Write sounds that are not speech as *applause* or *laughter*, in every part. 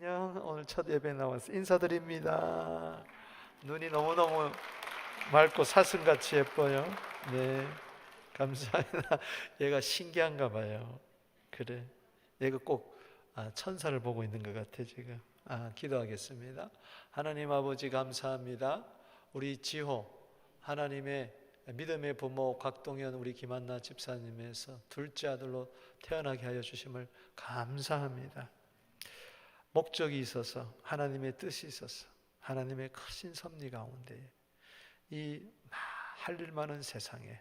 안녕. 오늘 첫 예배 나와서 인사드립니다. 눈이 너무너무 맑고 사슴같이 예뻐요. 네. 감사합니다. *laughs* 얘가 신기한가 봐요. 그래. 얘가 꼭 아, 천사를 보고 있는 것 같아 지금. 아, 기도하겠습니다. 하나님 아버지 감사합니다. 우리 지호 하나님의 믿음의 부모 곽동현 우리 김한나 집사님에서 둘째 아들로 태어나게 하여 주심을 감사합니다. 목적이 있어서 하나님의 뜻이 있어서 하나님의 크신 섭리 가운데 이 할 일 많은 세상에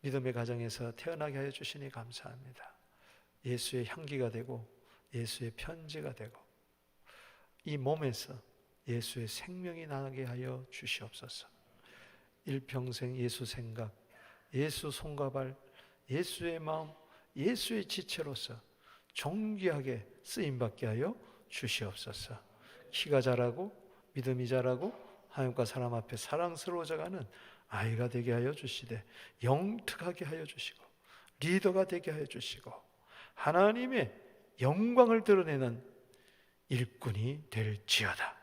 믿음의 가정에서 태어나게 하여 주시니 감사합니다. 예수의 향기가 되고 예수의 편지가 되고 이 몸에서 예수의 생명이 나게 하여 주시옵소서. 일평생 예수 생각, 예수 손과 발, 예수의 마음, 예수의 지체로서 존귀하게 쓰임 받게 하여 주시옵소서. 키가 자라고 믿음이 자라고 하나님과 사람 앞에 사랑스러워져가는 아이가 되게 하여 주시되 영특하게 하여 주시고 리더가 되게 하여 주시고 하나님의 영광을 드러내는 일꾼이 될지어다.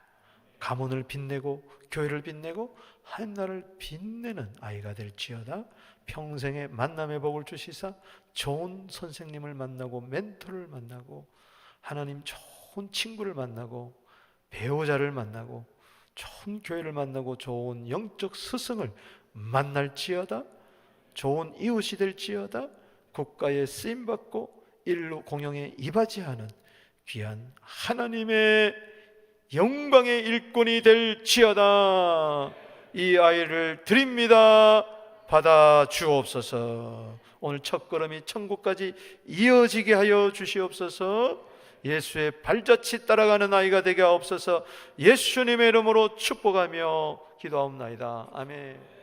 가문을 빛내고 교회를 빛내고 하나님 나라를 빛내는 아이가 될지어다. 평생의 만남의 복을 주시사 좋은 선생님을 만나고 멘토를 만나고 하나님 좋은 친구를 만나고 배우자를 만나고 좋은 교회를 만나고 좋은 영적 스승을 만날지어다. 좋은 이웃이 될지어다. 국가에 쓰임 받고 일로 공영에 이바지하는 귀한 하나님의 영광의 일꾼이 될지어다. 이 아이를 드립니다. 받아 주옵소서. 오늘 첫 걸음이 천국까지 이어지게 하여 주시옵소서. 예수의 발자취 따라가는 아이가 되게 하옵소서. 예수님의 이름으로 축복하며 기도하옵나이다. 아멘.